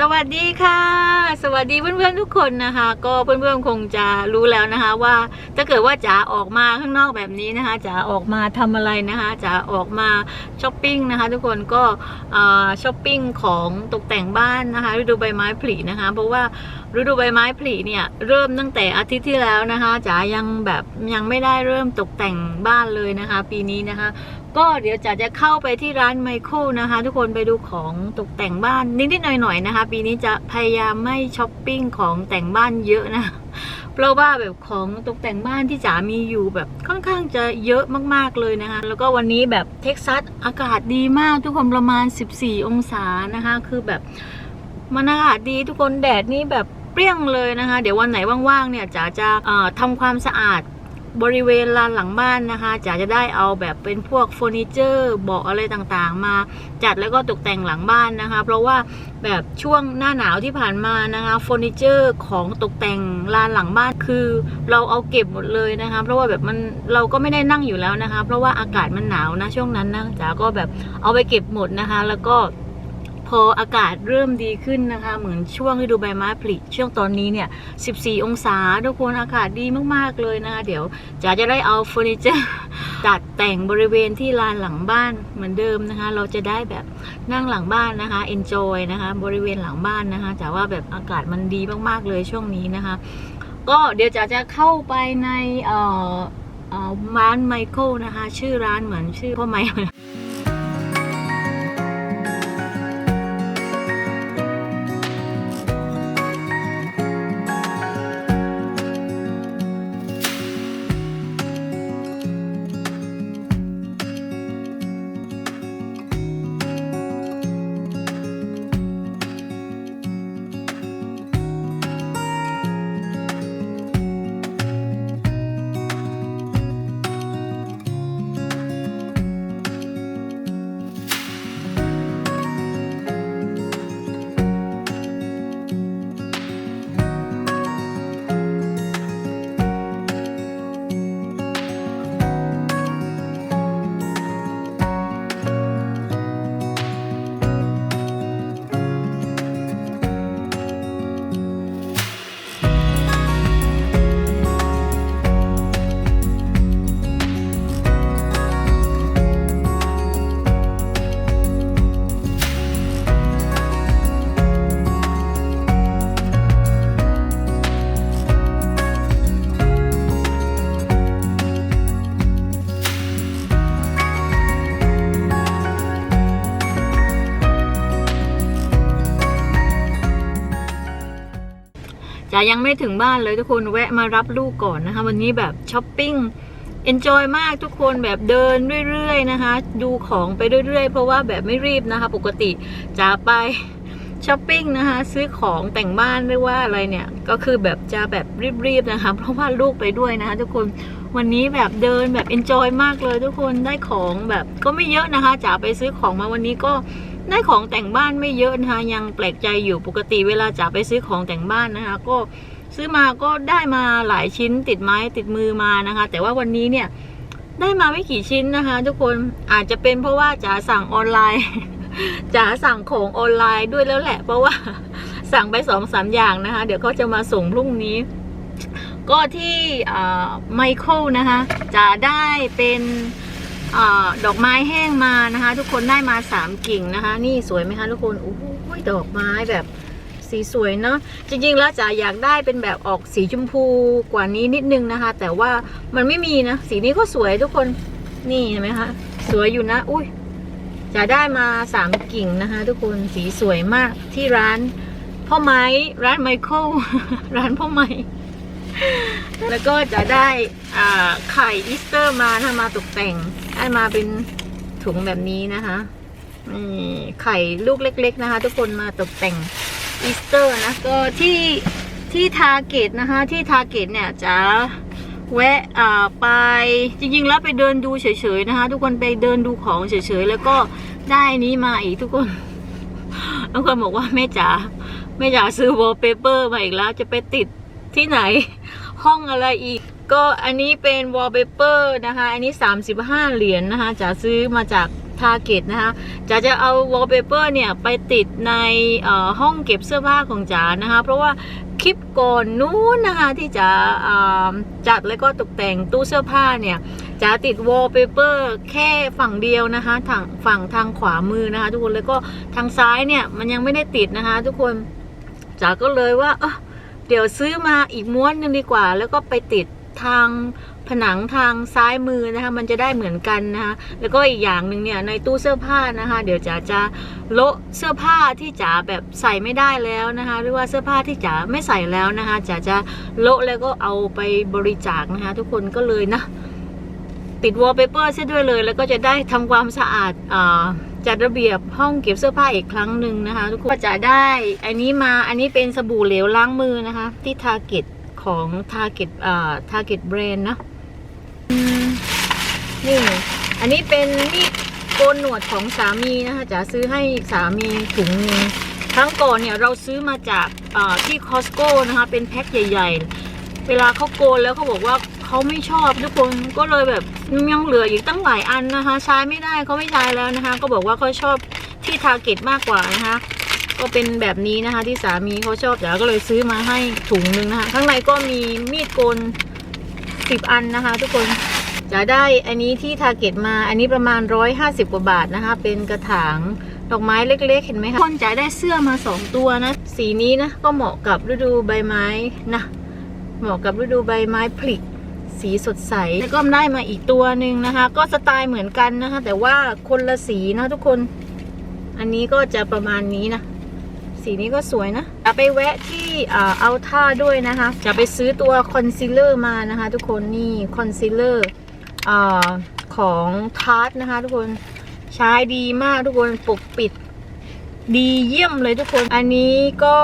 สวัสดีค่ะ สวัสดีเพื่อนๆทุกคนนะคะ ก็เพื่อนๆคงจะรู้แล้วนะคะ ว่าถ้าเกิดว่าจ๋าออกมาข้างนอกแบบนี้นะคะจ๋าออกมาทำอะไรนะคะจ๋าออกมาช้อปปิ้งนะคะ ทุกคนก็ช้อปปิ้งของตกแต่งบ้านนะคะฤดูใบไม้ผลินะคะ เพราะว่าฤดูใบไม้ผลิเนี่ยเริ่มตั้งแต่อาทิตย์ที่แล้วนะคะจ๋ายังแบบยังไม่ได้เริ่มตกแต่งบ้านเลยนะคะ ปีนี้นะคะ ก็เดี๋ยวจ๋าจะเข้าไปที่ร้านไมเคิลนะคะ ทุกคนไปดูของตกแต่งบ้านนิดๆหน่อยๆนะคะ ปีนี้จะพยายามไม่ช้อปปิ้งของแต่งบ้านเยอะนะเพราะว่าแบบของตกแต่งบ้านที่จ๋ามีอยู่แบบค่อนข้างจะเยอะมากๆเลยนะคะ แล้วก็วันนี้แบบเท็กซัสอากาศดีมากทุกคนประมาณ 14 องศานะคะ คือแบบมันอากาศดีทุกคนแดดนี่แบบเปรี้ยงเลยนะคะ เดี๋ยววันไหนว่างๆเนี่ยจ๋าจะเอ่อทำความสะอาด บริเวณลานหลังบ้านนะคะจ๋าจะได้เอาแบบเป็นพวกเฟอร์นิเจอร์เบาะอะไรต่างๆ มาจัดแล้วก็ตกแต่งหลังบ้านนะคะ เพราะว่าแบบช่วงหน้าหนาวที่ผ่านมานะคะเฟอร์นิเจอร์ของตกแต่งลานหลังบ้านคือเราเอาเก็บหมดเลยนะคะ เพราะว่าแบบมันเราก็ไม่ได้นั่งอยู่แล้วนะคะ เพราะว่าอากาศมันหนาวนะช่วงนั้นนะจ๋าก็แบบเอาไปเก็บหมดนะคะ แล้วก็ พออากาศเริ่มดีขึ้นนะคะ เหมือนช่วงฤดูใบไม้ผลิช่วงตอนนี้เนี่ย 14 องศาทุกคนอากาศดีมากๆเลยนะคะเดี๋ยวจ๋าจะได้เอาเฟอร์นิเจอร์จัดแต่งบริเวณที่ลานหลังบ้านเหมือนเดิมนะคะ เราจะได้แบบนั่งหลังบ้านนะคะ enjoy นะคะ บริเวณหลังบ้านนะคะจ๋าว่าแบบอากาศมันดีมากๆเลยช่วงนี้นะคะ ก็เดี๋ยวจ๋าจะเข้าไปในเอ่อร้านไมเคิลนะคะ ชื่อร้านเหมือนชื่อพ่อไมค์ จ๋ายังไม่ถึงบ้านเลยทุกคนแวะมารับลูกก่อนนะคะ วันนี้แบบช้อปปิ้งเอนจอยมากทุกคนแบบเดินเรื่อยๆนะคะ ดูของไปเรื่อยๆ เพราะว่าแบบไม่รีบนะคะ ปกติจ๋าไปช้อปปิ้งนะคะ ซื้อของแต่งบ้านหรือว่าอะไรเนี่ย ก็คือแบบจะแบบรีบๆนะคะ เพราะว่าลูกไปด้วยนะคะ ทุกคนวันนี้แบบเดินแบบเอนจอยมากเลยทุกคนได้ของแบบก็ไม่เยอะนะคะจ๋าไปซื้อของมาวันนี้ก็ ได้ของแต่งบ้านไม่เยอะนะคะยังแปลกใจอยู่ปกติเวลาจ๋าไปซื้อของแต่งบ้านนะคะ ก็ซื้อมาก็ได้มาหลายชิ้นติดไม้ติดมือมานะคะ แต่ว่าวันนี้เนี่ยได้มาไม่กี่ชิ้นนะคะ ทุกคนอาจจะเป็นเพราะว่าจ๋าสั่งออนไลน์จ๋าสั่งของออนไลน์ด้วยแล้วแหละ เพราะว่าสั่งไปสองสามอย่างนะคะ เดี๋ยวเขาจะมาส่งพรุ่งนี้ ก็ที่ไมเคิลนะคะจะได้เป็น อดอกไม้แห้งมานะคะ ทุกคนได้มาสามกิ่งนะคะ นี่สวยไหมคะทุกคนโอ้โหดอกไม้แบบสีสวยเนาะจริงๆแล้วจ๋าอยากได้เป็นแบบออกสีชมพูกว่านี้นิดนึงนะคะ แต่ว่ามันไม่มีนะสีนี้ก็สวยทุกคนนี่เห็นไหมคะสวยอยู่นะอุ้ยจะได้มาสามกิ่งนะคะ ทุกคนสีสวยมากที่ร้านพ่อไม้ร้านไมเคิลร้านพ่อไม้ แล้วก็จะได้ไข่อีสเตอร์มาถ้ามาตกแต่งได้มาเป็นถุงแบบนี้นะคะนี่ไข่ลูกเล็ก ๆ นะคะ ทุกคนมาตกแต่งอีสเตอร์นะก็ที่ที่ทาร์เกตนะคะที่ทาร์เกตเนี่ยจะแวะไปจริงๆแล้วไปเดินดูเฉยๆนะคะ ทุกคนไปเดินดูของเฉยๆแล้วก็ได้นี้มาอีกทุกคนบางคนบอกว่าแม่จ๋าแม่จ๋าซื้อวอลเปเปอร์มาอีกแล้วจะไปติดที่ไหน ห้องอะไรอีก ก็อันนี้เป็นวอลเปเปอร์นะคะ อันนี้ 35 เหรียญนะคะจะซื้อมาจากท Target นะคะจ๋าจะเอา wallpaper เนี่ยไปติดในห้องเก็บเสื้อผ้าของจ๋านะคะ เพราะว่าคลิปก่อนนู้นนะคะที่จ๋าจัดแล้วก็ตกแต่งตู้เสื้อผ้าเนี่ยจ๋าติด wallpaper แค่ฝั่งเดียวนะคะทางฝั่งทางขวามือนะคะ ทุกคนแล้วก็ทางซ้ายเนี่ยมันยังไม่ได้ติดนะคะ ทุกคนจ๋าก็เลยว่าเออ เดี๋ยวซื้อมาอีกม้วนหนึ่งดีกว่า แล้วก็ไปติดทางผนังทางซ้ายมือนะคะ มันจะได้เหมือนกันนะคะแล้วก็อีกอย่างหนึ่งเนี่ยในตู้เสื้อผ้านะคะ เดี๋ยวจ๋าจะโละเสื้อผ้าที่จ๋าแบบใส่ไม่ได้แล้วนะคะ หรือว่าเสื้อผ้าที่จ๋าไม่ใส่แล้วนะคะจ๋าจะโละแล้วก็เอาไปบริจาคนะคะ ทุกคนก็เลยนะ ติดวอลเปเปอร์เสียด้วยเลย แล้วก็จะได้ทำความสะอาดอ่า จัดระเบียบห้องเก็บเสื้อผ้าอีกครั้งหนึ่งนะคะ ทุกคนก็จะได้อันนี้มาอันนี้เป็นสบู่เหลวล้างมือนะคะ ที่ทาเก็ตของ Target อ่า Target Brand นะนี่อันนี้เป็นมีดโกนหนวดของสามีนะคะจะซื้อให้สามีถุงนึงครั้งก่อนเนี่ยเราซื้อมาจากอ่าที่คอสโก้นะคะเป็นแพ็คใหญ่ ๆ เวลาเขาโกนแล้วเขาบอกว่า เขาไม่ชอบทุกคนก็เลยแบบยังเหลืออีกตั้งหลายอันนะคะ ใช้ไม่ได้เขาไม่ใช้แล้วนะคะ ก็บอกว่าเขาชอบที่ทาเก็ตมากกว่านะคะ ก็เป็นแบบนี้นะคะที่สามีเขาชอบจ๋าก็เลยซื้อมาให้ถุงหนึงนะคะข้างในก็มีมีดโกนสิบอันนะคะ ทุกคนจะได้อันนี้ที่ทาเก็ตมาอันนี้ประมาณ 150 กว่าบาทนะคะ เป็นกระถางดอกไม้เล็กๆ เห็นไหมคะคนจะได้เสื้อมา 2 ตัวนะ สีนี้นะ ก็เหมาะกับฤดูใบไม้นะ เหมาะกับฤดูใบไม้ผลิ สีสดใส แล้วก็ได้มาอีกตัวหนึ่งนะคะ ก็สไตล์เหมือนกันนะคะ แต่ว่าคนละสีนะทุกคน อันนี้ก็จะประมาณนี้นะ สีนี้ก็สวยนะจะไปแวะที่เอาท่าด้วยนะคะ จะไปซื้อตัวคอนซีลเลอร์มานะคะ ทุกคนนี่คอนซีลเลอร์อของทาร์ตนะคะ ทุกคนใช้ดีมากทุกคนปกปิด ดีเยี่ยมเลยทุกคน อันนี้ก็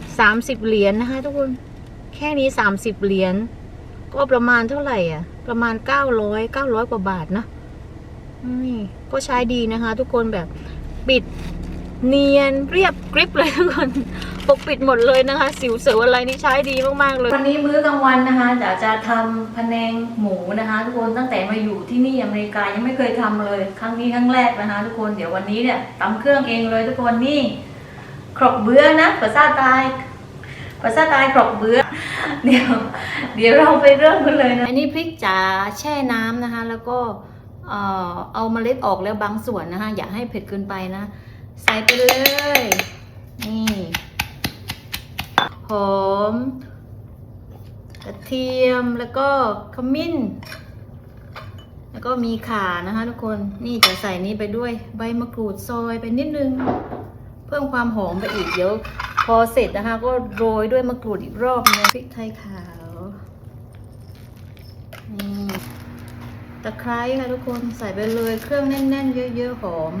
30 เหรียญนะคะ ทุกคน แค่นี้ 30 เหรียญ ก็ประมาณเท่าไหร่อะ ประมาณ900 900กว่าบาทนะนี่ก็ใช้ดีนะคะ ทุกคนแบบปิดเนียนเรียบกริบเลยทุกคนปกปิดหมดเลยนะคะ สิวเสืออะไรนี่ใช้ดีมากๆเลย วันนี้มื้อกลางวันนะคะจะจะทำพะแนงหมูนะคะ ทุกคนตั้งแต่มาอยู่ที่นี่อเมริกายังไม่เคยทำเลย ครั้งนี้ครั้งแรกนะคะ ทุกคนเดี๋ยววันนี้เนี่ยตำเครื่องเองเลยทุกคนนี่ครกเบื้อนะภาษาตาย ภาษาตายครกเบื้อเดี๋ยวเดี๋ยวเราไปเริ่มกันเลยนะอันนี้พริกจ๋าแช่น้ำนะคะ แล้วก็เอ่อเอาเมล็ดออกแล้วบางส่วนนะคะอย่าให้เผ็ดเกินไปนะ ใส่ไปเลยนี่หอมกระเทียมแล้วก็ขมิ้น แล้วก็มีข่านะคะทุกคนนี่จะใส่นี้ไปด้วยใบมะกรูดซอยไปนิดนึง เพิ่มความหอมไปอีกเดี๋ยว พอเสร็จนะคะ ก็โรยด้วยมะกรูดอีกรอบนึงพริกไทยขาวนี่ตะไคร้ค่ะทุกคนใส่ไปเลยเครื่องแน่นๆ เยอะๆหอม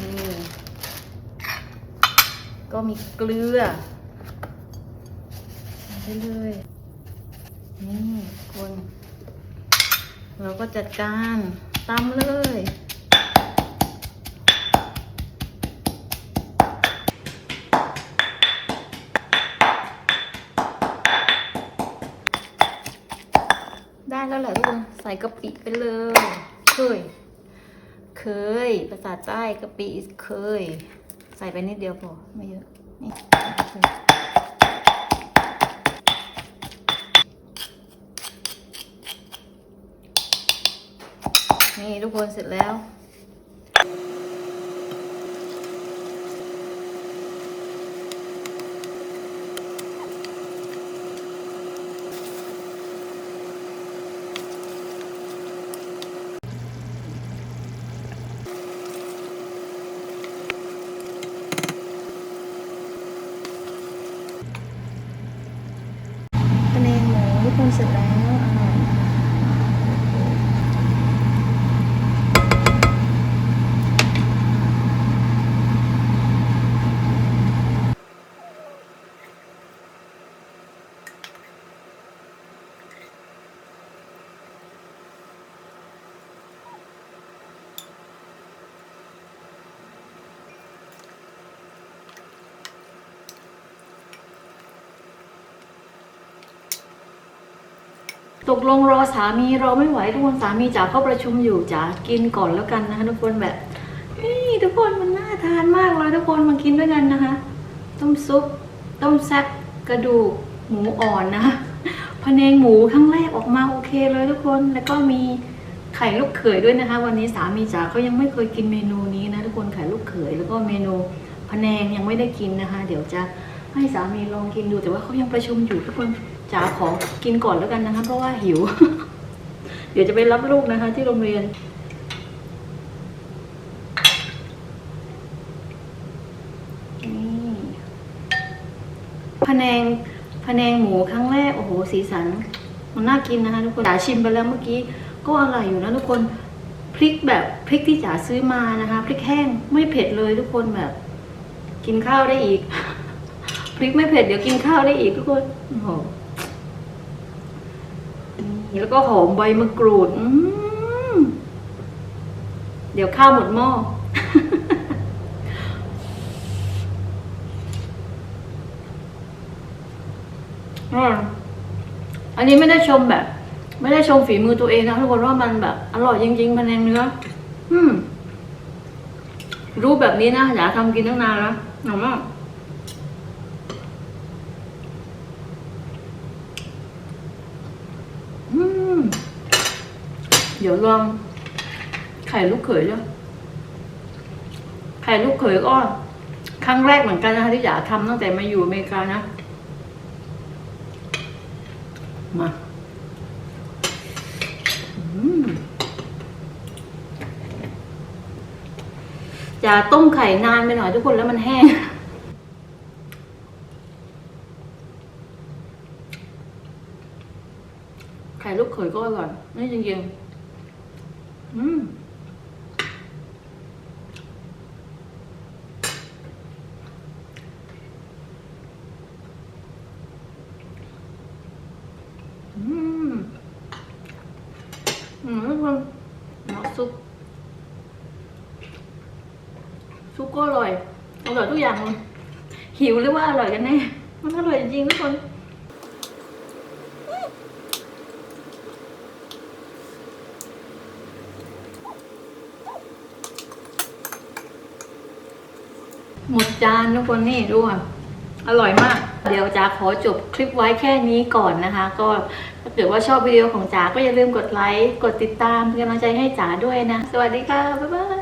นี่ก็มีเกลือใส่ไปเลยนี่คน เราก็จัดการตำเลยาใต้กะปิเคย ใส่ไปนิดเดียวพอไม่เยอะ นี่นี่ทุกคนเสร็จแล้ว คะแน นหมูทุกคนเสร็จแล้ว ตกลงรอสามีรอไม่ไหวทุกคนสามีจ๋าเข้าประชุมอยู่จ๋ากินก่อนแล้วกันนะคะทุกคนแบบนี่ทุกคนมันน่าทานมากเลยทุกคนมากินด้วยกันนะคะ ต้มซุป ต้มแซ่บกระดูกหมูอ่อนนะคะพะเนงหมูครั้งแรกออกมาโอเคเลยทุกคนแล้วก็มีไข่ลูกเขยด้วยนะคะ วันนี้สามีจ๋าเขายังไม่เคยกินเมนูนี้นะทุกคนไข่ลูกเขยแล้วก็เมนูพะแนงยังไม่ได้กินนะคะ เดี๋ยวจะให้สามีลองกินดูแต่ว่าเขายังประชุมอยู่ทุกคน จ๋าขอกินก่อนแล้วกันนะคะ เพราะว่าหิว เดี๋ยวจะไปรับลูกนะคะ ที่โรงเรียน นี่พะแนงพะแนงหมูครั้งแรก โอ้โห สีสัน มันน่ากินนะคะทุกคนจ๋าชิมไปแล้วเมื่อกี้ ก็อร่อยอยู่นะทุกคนพริกแบบพริกที่จ๋าซื้อมานะคะพริกแห้งไม่เผ็ดเลยทุกคนแบบ กินข้าวได้อีก พริกไม่เผ็ดเดี๋ยวกินข้าวได้อีกทุกคนโอ้โห แล้วก็หอมใบมะกรูดเดี๋ยวข้าวหมดหม้อออันนี้ไม่ได้ชมแบบ ไม่ได้ชมฝีมือตัวเองนะทุกคนว่ามันแบบ อร่อยจริงๆมันแนงเนื้ออืม รูปแบบนี้นะอยากทำกินตั้งนานแล้วหอมมากอืม เดี๋ยวลองไข่ลูกเขยด้วยไข่ลูกเขยก็ครั้งแรกเหมือนกันนะคะที่อยากทำตั้งแต่มาอยู่อเมริกานะ มาอย่าต้มไข่นานไปหน่อยทุกคนแล้วมันแห้งไข่ลูกเขยก็อร่อยนี่จริงๆอืม อืม อืมทุกคนน้ำซุปซุปก็อร่อยอร่อยทุกอย่างเลยหิวหรือว่าอร่อยกันแน่มันอร่อยจริงทุกคนหมดจานทุกคนนี่ดูอะอร่อยมาก เดี๋ยวจ๋าขอจบคลิปไว้แค่นี้ก่อนนะคะ ก็ถ้าเกิดว่าชอบวิดีโอของจ๋าก็อย่าลืมกดไลค์ กดติดตามเป็นกำลังใจให้จ๋าด้วยนะ สวัสดีค่ะ บ๊ายบาย